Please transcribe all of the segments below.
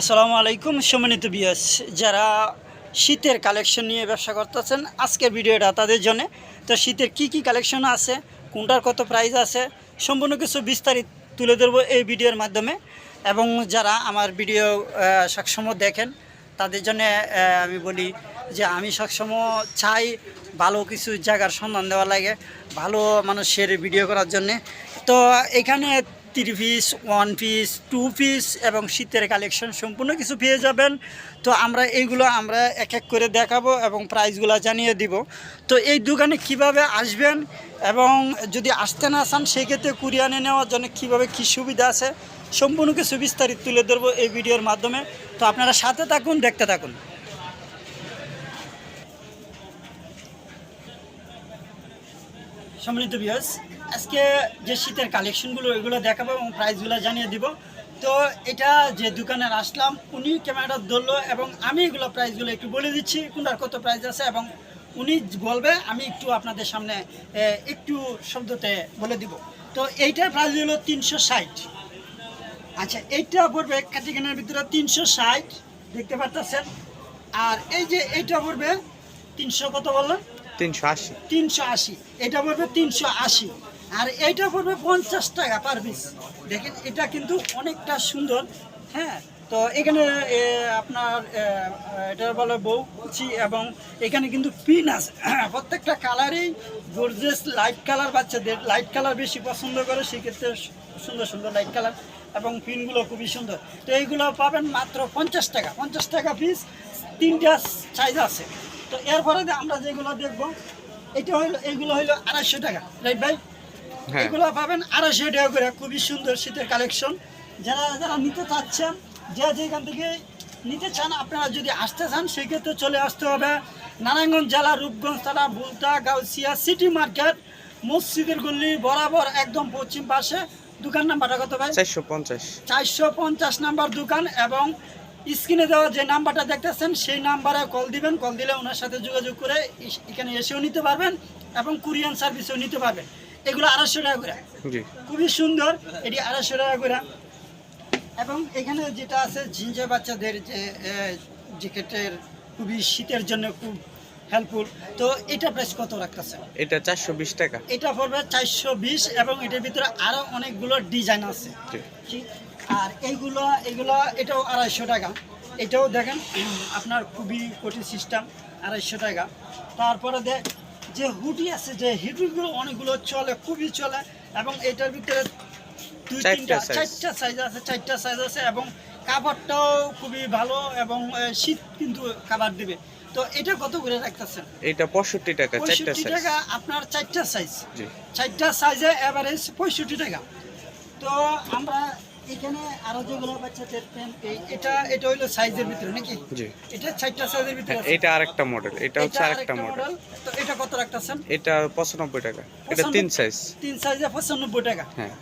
আসসালামু আলাইকুম সম্মানিত বিয়াস যারা শীতের কালেকশন নিয়ে ব্যবসা করতেছেন, আজকের ভিডিওটা তাদের জন্য। তো শীতের কি কি কালেকশন আছে, কোনটার কত প্রাইস আছে, সম্পূর্ণ কিছু বিস্তারিত তুলে ধরবো এই ভিডিওর মাধ্যমে। এবং যারা আমার ভিডিও সবসময় দেখেন, তাদের জন্য আমি বলি যে আমি সবসময় চাই ভালো কিছু জায়গার সন্ধান দেওয়া লাগে, ভালো মানুষের ভিডিও করার জন্যে। তো এখানে three piece one piece two piece এবং শীতের কালেকশন সম্পূর্ণ কিছু পেয়ে যাবেন। তো আমরা এইগুলো আমরা এক এক করে দেখাবো এবং প্রাইসগুলো জানিয়ে দিব। তো এই দোকানে কীভাবে আসবেন এবং যদি আসতে না চান, সেক্ষেত্রে কুরিয়ানে নেওয়ার জন্য কীভাবে কী সুবিধা আছে, সম্পূর্ণ কিছু বিস্তারিত তুলে ধরবো এই ভিডিওর মাধ্যমে। তো আপনারা সাথে থাকুন, দেখতে থাকুন। সম্মানিত বিয়াস আজকে যে শীতের কালেকশনগুলো ওইগুলো দেখাবো এবং প্রাইসগুলো জানিয়ে দিব। তো এটা যে দোকানের আসলাম উনি ক্যামেরাটা ধরলো এবং আমি এগুলো প্রাইসগুলো একটু বলে দিচ্ছি কোনটার কত প্রাইস আছে এবং উনি বলবে আমি একটু আপনাদের সামনে একটু শব্দতে বলে দিব। তো এইটার প্রাইস হলো তিনশো ষাট। আচ্ছা এইটা পড়বে ক্যাটিকেনের ভিতরে তিনশো ষাট দেখতে পারতেছেন? আর এই যে এইটা পড়বে তিনশো কত বললেন? তিনশো আশি। তিনশো আশি। এটা পড়বে তিনশো আশি। আর এইটা পড়বে পঞ্চাশ টাকা পার পিস দেখেন, এটা কিন্তু অনেকটা সুন্দর হ্যাঁ? তো এখানে আপনার এটা বলে বউ বউচি এবং এখানে কিন্তু পিন আছে। প্রত্যেকটা কালারেই গর্জেস লাইট কালার বাচ্চাদের লাইট কালার বেশি পছন্দ করে, সেক্ষেত্রে সুন্দর সুন্দর লাইট কালার এবং পিনগুলো খুবই সুন্দর। তো এইগুলো পাবেন মাত্র পঞ্চাশ টাকা। পঞ্চাশ টাকা পিস তিনটা সাইজ আছে। তো এরপরে আমরা যেগুলো দেখব, এটা হইল এইগুলো হইল আড়াইশো টাকা। রাইট ভাই হ্যাঁ এগুলো পাবেন আড়াইশো টাকা করে খুবই সুন্দর শীতের কালেকশন। যারা যারা নিতে চাচ্ছেন যে যেখান থেকে নিতে চান আপনারা যদি আসতে চান সেক্ষেত্রে চলে আসতে হবে নারায়ণগঞ্জ জেলা রূপগঞ্জ থানা বুলতা গাউসিয়া সিটি মার্কেট মসজিদের গল্লি বরাবর একদম পশ্চিম পাশে দোকান নাম্বারটা কত ভাই? চারশো পঞ্চাশ। চারশো পঞ্চাশ নাম্বার দোকান এবং স্ক্রিনে দেওয়া যে নাম্বারটা দেখতেছেন সেই নাম্বারে কল দিবেন কল দিলে ওনার সাথে যোগাযোগ করে এখানে এসেও নিতে পারবেন এবং কুরিয়ান সার্ভিসেও নিতে পারবেন। এগুলো আড়াইশো টাকা করে। খুবই সুন্দর এটি আড়াইশো টাকা করে। এবং এখানে যেটা আছে ঝিঞ্জা বাচ্চাদের যে জ্যাকেটের খুবই শীতের জন্য খুব হেল্পফুল তো এটা প্রাইস কত রাখতেছে এটা চারশো বিশ টাকা। এটা পড়বে চারশো বিশ এবং এটার ভিতরে আরও অনেকগুলো ডিজাইন আছে। আর এইগুলো এগুলো এটাও আড়াইশো টাকা। এটাও দেখেন আপনার খুবই কঠিন সিস্টেম আড়াইশো টাকা। তারপরে দেখ যে হুডি আছে যে হুডিগুলো অনেকগুলো চলে খুবই চলে এবং এটার ভিতরে দুই তিনটা চারটা সাইজ আছে চারটা সাইজ আছে এবং কাভারটাও খুবই ভালো এবং শীত কিন্তু কাভার দিবে। তো এটা কত করে রাখতেছেন? এটা পঁয়ষট্টি টাকা চারটা সাইজ টাকা আপনার চারটা সাইজ জি। চারটা সাইজে এভারেজ পঁয়ষট্টি টাকা। তো আমরা এখানে আরও যেগুলো বাচ্চাদের পেন এটা এটা হইল সাইজের ভিতরে নাকি? জি। এটা চারটা সাইজের ভিতরে হ্যাঁ, এটা আরেকটা মডেল এটা হচ্ছে আরেকটা মডেল তো এটা কত রাখতেছেন? এটা পঁচানব্বই টাকা। এটা তিন সাইজ তিন সাইজে টাকা। হ্যাঁ।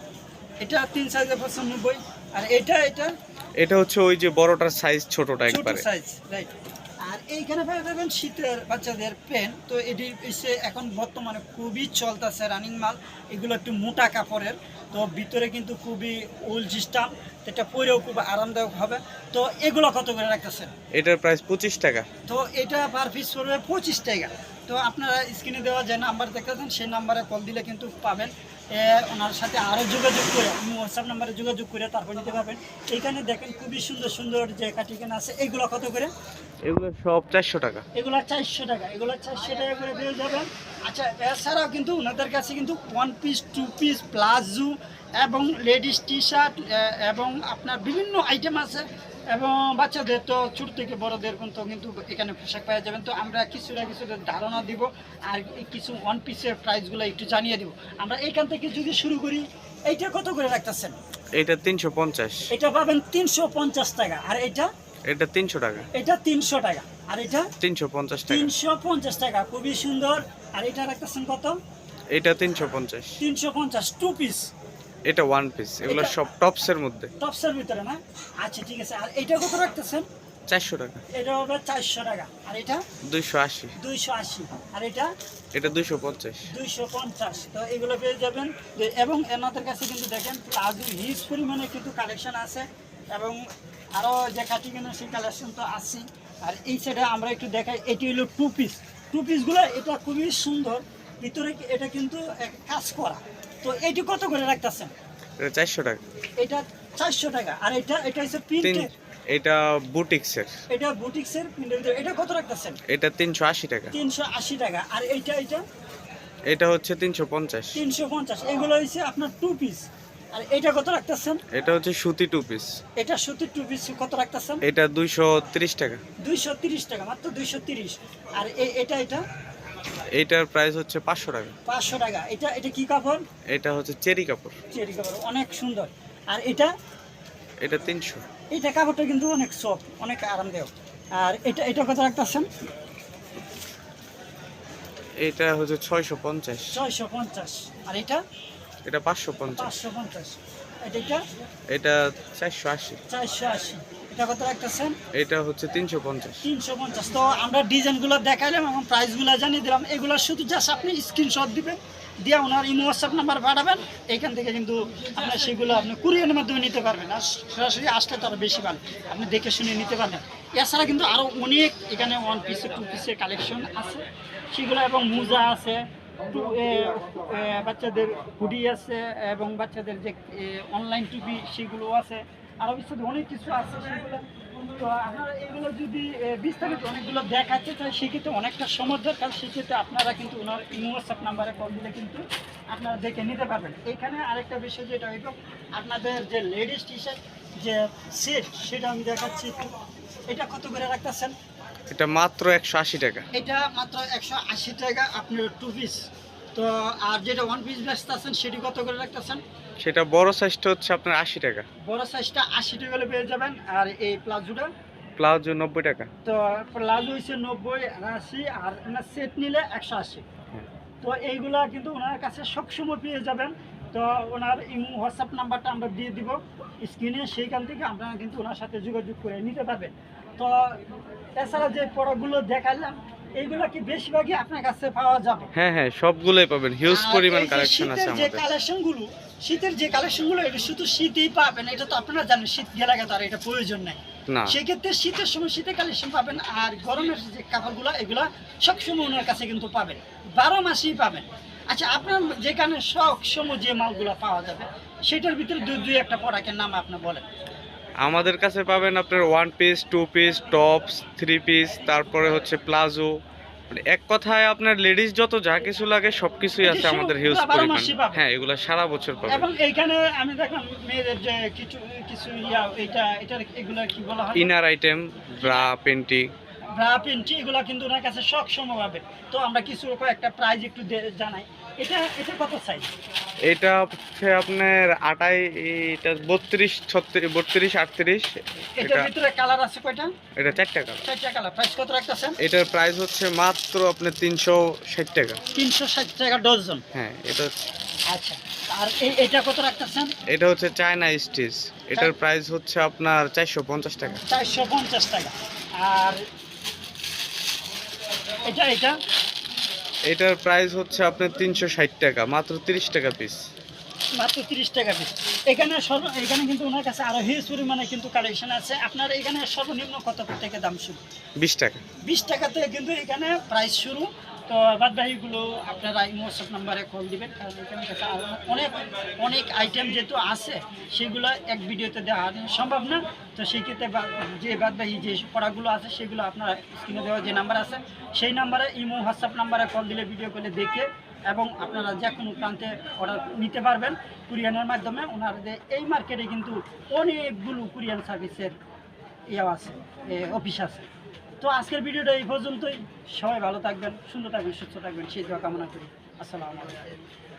এটা তিন সাইজে আর এটা এটা? এটা হচ্ছে ওই যে বড়টার সাইজ ছোটটা ছোট একবারে। সাইজ রাইট এইখানে পেয়ে যাবেন শীতের বাচ্চাদের পেন তো এটি এসে এখন বর্তমানে খুবই চলতেছে রানিং মাল। এগুলো একটু মোটা কাপড়ের তো ভিতরে কিন্তু খুবই উল সিস্টেম এটা পরেও খুব আরামদায়ক হবে। তো এগুলো কত করে রাখতেছেন? এটার প্রাইস পঁচিশ টাকা। তো এটা পার পিস পড়বে পঁচিশ টাকা। তো আপনারা স্ক্রিনে দেওয়া যে নাম্বার দেখতেছেন সেই নাম্বারে কল দিলে কিন্তু পাবেন। ওনার সাথে আরও যোগাযোগ করে হোয়াটসঅ্যাপ নাম্বারে যোগাযোগ করে তারপর নিতে পারবেন। এইখানে দেখেন খুবই সুন্দর সুন্দর যে কাটিকেন আছে এইগুলো কত করে? এগুলো সব চারশো টাকা। এগুলো চারশো টাকা এগুলো চারশো টাকা করে পেয়ে যাবেন। আচ্ছা এছাড়াও কিন্তু ওনাদের কাছে কিন্তু one piece two piece palazzo এবং লেডিস টি শার্ট এবং আপনার বিভিন্ন আইটেম আছে। এবং বাচ্চাদের তো ছোট থেকে বড়দের কিন্তু কিন্তু এখানে পোশাক পাওয়া যাবেন তো আমরা কিছুটা কিছুটা ধারণা দিব আর এই কিছু ওয়ান পিসের প্রাইসগুলো একটু জানিয়ে দিব। আমরা এইখান থেকে যদি শুরু করি এইটা কত করে রাখতেছেন? এটা তিনশো পঞ্চাশ। এটা পাবেন তিনশো পঞ্চাশ টাকা। আর এটা এটা তিনশো টাকা। এটা তিনশো টাকা। আর এটা? তিনশো পঞ্চাশ টাকা। তিনশো পঞ্চাশ টাকা। খুবই সুন্দর। আর এটা রাখতেছেন কত? এটা তিনশো পঞ্চাশ। তিনশো পঞ্চাশ। টু পিস এটা ওয়ান পিস এগুলো সব টপসের মধ্যে। টপসের ভিতরে না? আচ্ছা ঠিক আছে। আর এটা কত রাখতেছেন? চারশো টাকা। এটা হবে চারশো টাকা। আর এটা? দুইশো আশি। দুইশো আশি। আর এটা? এটা দুইশো পঞ্চাশ। দুইশো পঞ্চাশ। তো এগুলো পেয়ে যাবেন। যে- এবং এনাদের কাছে কিন্তু দেখেন প্লাজো হিউজ পরিমাণে কিন্তু কালেকশন আছে। এবং আরও যে কাটিংয়ের সেই কালেকশন তো আছে আর এই সাইডে আমরা একটু দেখাই এটি হলো টু পিস টু পিসগুলো এটা খুবই সুন্দর। ভিতরে এটা কিন্তু এক কাজ করা। তো এটি কত করে রাখতেছেন? এটা চারশো টাকা। এটা চারশো টাকা। আর এটা এটা হচ্ছে প্রিন্টের? এটা বুটিক্সের। এটা বুটিক্সের প্রিন্টের এটা কত রাখতেছেন? এটা তিনশো আশি টাকা। তিনশো আশি টাকা। আর এইটা এটা এটা হচ্ছে তিনশো পঞ্চাশ। তিনশো পঞ্চাশ। এগুলো হচ্ছে আপনার টু পিস আর এটা কত রাখতেছেন? এটা হচ্ছে সুতি টু পিস এটা সত্যি টু পিস কত রাখতেছেন? এটা দুইশো তিরিশ টাকা। দুইশো তিরিশ টাকা মাত্র দুইশো তিরিশ। আর এটা এটা? এইটার প্রাইস হচ্ছে পাঁচশো টাকা। পাঁচশো টাকা। এটা এটা কি কাপড়? এটা হচ্ছে চেরি কাপড়। চেরি কাপড় অনেক সুন্দর। আর এটা? এটা তিনশো। এটা কাপড়টা কিন্তু অনেক সফট অনেক আরামদায়ক। আর এটা এটা কত রাখতেছেন? এটা হচ্ছে ছয়শো পঞ্চাশ। ছয়শো পঞ্চাশ। আর এটা? এটা পাঁচশো পঞ্চাশ। পাঁচশো পঞ্চাশ। এটা এটা? এটা চারশো আশি। চারশো আশি। এটা কত রাখতেছেন? এটা হচ্ছে তিনশো পঞ্চাশ। তিনশো পঞ্চাশ। তো আমরা ডিজাইনগুলো দেখাইলাম এবং প্রাইসগুলো জানিয়ে দিলাম। এগুলো শুধু জাস্ট আপনি স্ক্রিনশট দিবেন দিয়ে ওনার ইমো হোয়াটসঅ্যাপ নাম্বার পাঠাবেন। এইখান থেকে কিন্তু আপনার সেগুলো আপনি কুরিয়ারের মাধ্যমে নিতে পারবেন। আর সরাসরি আসলে তো আরও বেশি ভালো। আপনি দেখে শুনে নিতে পারবেন। এছাড়া কিন্তু আরও অনেক এখানে ওয়ান পিসে টু পিসের কালেকশন আছে। সেগুলো এবং মোজা আছে টু বাচ্চাদের হুডি আছে এবং বাচ্চাদের যে অনলাইন টুপি সেগুলো আছে। আরও বিস্তারিত অনেক কিছু আছে সেগুলো। তো আপনারা এগুলো যদি বিস্তারিত অনেকগুলো দেখাচ্ছে তাহলে সেক্ষেত্রে অনেকটা সময় দরকার। সেক্ষেত্রে আপনারা কিন্তু ওনার হোয়াটসঅ্যাপ নাম্বারে কল দিলে কিন্তু আপনারা দেখে নিতে পারবেন। এখানে আরেকটা বিষয় যেটা হইল আপনাদের যে লেডিস টি শার্ট যে সেট সেটা আমি দেখাচ্ছি এটা কত করে রাখতেছেন? এটা মাত্র একশো আশি টাকা। এটা মাত্র একশো আশি টাকা আপনার টু পিস তো আর যেটা ওয়ান পিস ব্যস্ত আছেন সেটি কত করে রাখতেছেন? সেটা বড় সাইজটা হচ্ছে আপনার আশি টাকা। বড় সাইজটা আশি টাকা হলে পেয়ে যাবেন আর এই প্লাজোটা? প্লাজো নব্বই টাকা। তো প্লাজো হচ্ছে নব্বই আশি আর ওনার সেট নিলে একশো আশি। হ্যাঁ। তো এইগুলা কিন্তু ওনার কাছে সবসময় পেয়ে যাবেন। তো ওনার ইমো হোয়াটসঅ্যাপ নাম্বারটা আমরা দিয়ে দিব। স্ক্রিনে সেইখান থেকে আপনারা কিন্তু ওনার সাথে যোগাযোগ করে নিতে পারবেন। তো এছাড়া যে প্রোডাক্টগুলো দেখালাম এইগুলো কি বেশিরভাগই আপনার কাছে পাওয়া যাবে? হ্যাঁ হ্যাঁ সবগুলোই পাবেন। হিউজ পরিমাণ যে কালেকশন আছে শীতের যে কালেকশনগুলো শীতের যে কালেকশনগুলো এটা শুধু শীতেই পাবেন এটা তো আপনারা জানেন শীত গেলে গেলে আর এটা প্রয়োজন নাই। সেক্ষেত্রে শীতের সময় শীতের কালেকশন পাবেন আর গরমের যে কাপড়গুলো এগুলো সবসময় ওনার কাছে কিন্তু পাবেন। বারো মাসেই পাবেন। আচ্ছা আপনার যেখানে সব সময় যে মালগুলো পাওয়া যাবে সেটার ভিতরে দুই দুই একটা প্রোডাক্টের নাম আপনি বলেন। আমাদের কাছে পাবেন আপনার one piece two piece tops three piece তারপরে হচ্ছে প্লাজো মানে এক কথায় আপনার লেডিস যত যা কিছু লাগে সব কিছুই আছে আমাদের হিউজ পরিমাণ। হ্যাঁ এগুলো সারা বছর পাবেন। এবং এইখানে আমি দেখলাম মেয়েদের যে কিছু কিছু ইয়া এটা এটার এগুলা কি বলা হয়? Inner item bra panty bra panty এগুলো কিন্তু ওনার কাছে সব সময় পাবে তো আমরা কিছু একটা প্রাইস একটু জানাই। এটা এটা কত সাইজ এটা হচ্ছে আপনার আটাই এটা বত্রিশ ছত্রিশ বত্রিশ আটত্রিশ। এটার এটা ভিতরে কালার আছে কয়টা? এটা চারটা কালার প্রাইস কত রাখতেছেন? এটার প্রাইস হচ্ছে মাত্র আপনার তিনশো ষাট টাকা। তিনশো ষাট টাকা ডজন হ্যাঁ এটা আচ্ছা আর এটা কত রাখতেছেন? এটা হচ্ছে চায়না স্টিচ এটার প্রাইস হচ্ছে আপনার চারশো পঞ্চাশ টাকা। চারশো পঞ্চাশ টাকা। আর এটা এটা? এটার প্রাইস হচ্ছে আপনার তিনশো ষাট টাকা মাত্র তিরিশ টাকা পিস মাত্র তিরিশ টাকা পিস এখানে সর্ব এখানে কিন্তু ওনার কাছে আরও হিউজ পরিমাণে কিন্তু কালেকশন আছে। আপনার এখানে সর্বনিম্ন কত থেকে দাম শুরু? বিশ টাকা। বিশ টাকা থেকে কিন্তু এখানে প্রাইস শুরু। তো বাদ বাকিগুলো আপনারা হোয়াটসঅ্যাপ নাম্বারে কল দিবেন অনেক অনেক আইটেম যেহেতু আছে, সেগুলো এক ভিডিওতে দেওয়া সম্ভব না। তো সেই ক্ষেত্রে যে বাদ বাকি যে পড়াগুলো আছে, সেগুলো আপনার স্ক্রিনে দেওয়া যে নাম্বার আছে, সেই নাম্বারে ইমো হোয়াটসঅ্যাপ নাম্বারে কল দিলে ভিডিও কলে দেখে এবং আপনারা যে কোনো প্রান্তে অর্ডার নিতে পারবেন কুরিয়ানের মাধ্যমে। ওনাদের এই মার্কেটে কিন্তু অনেকগুলো কুরিয়ান সার্ভিসের ইয়ে আছে অফিস আছে। তো আজকের ভিডিওটা এই পর্যন্তই। সবাই ভালো থাকবেন, সুন্দর থাকবেন, সুস্থ থাকবেন, সেই দোয়া কামনা করি। আসসালামু আলাইকুম।